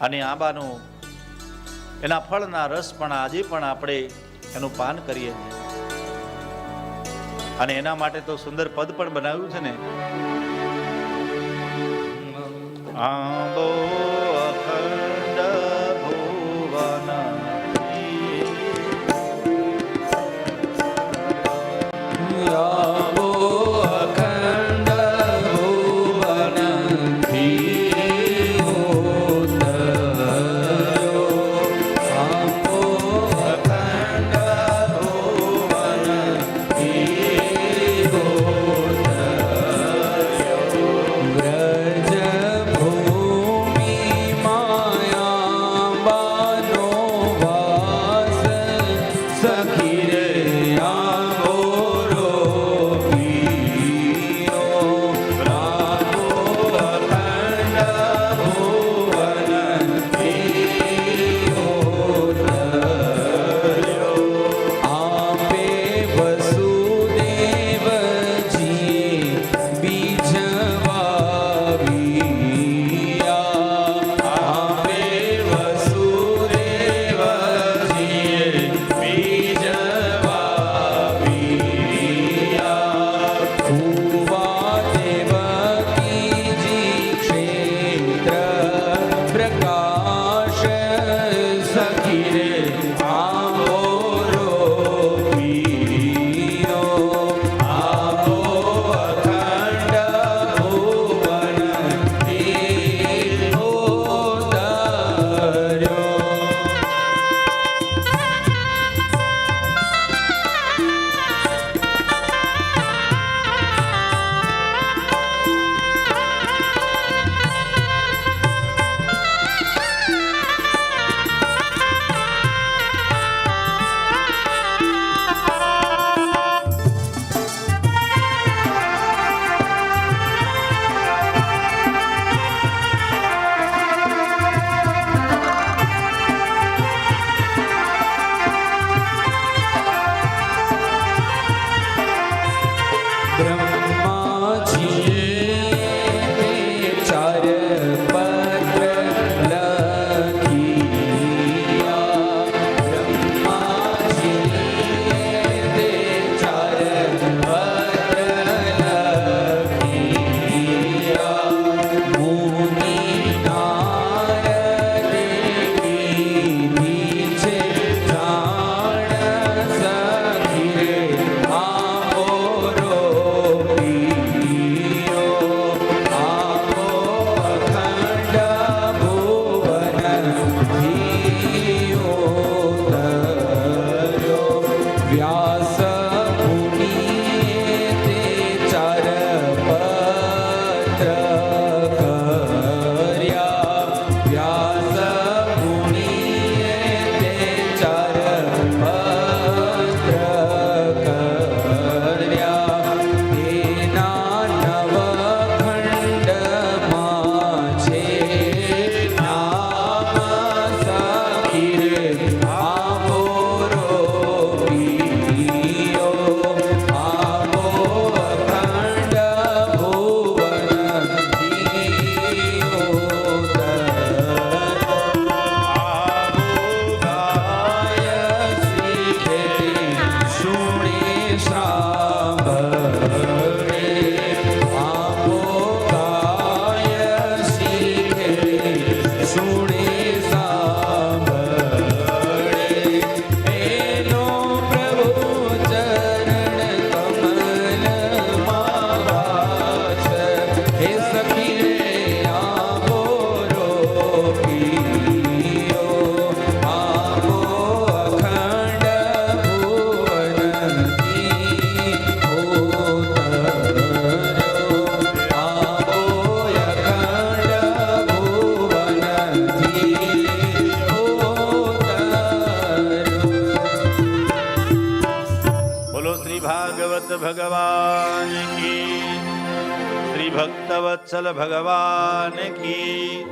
અને આંબાનું એના ફળના રસ પણ આજે પણ આપણે એનું પાન કરીએ અને એના માટે તો સુંદર પદ પણ બનાવ્યું છે ને. આંબો प्रकाश Krishna. બોલો શ્રી ભાગવત ભગવાન કી. શ્રી ભક્તવત્સલ ભગવાન કી.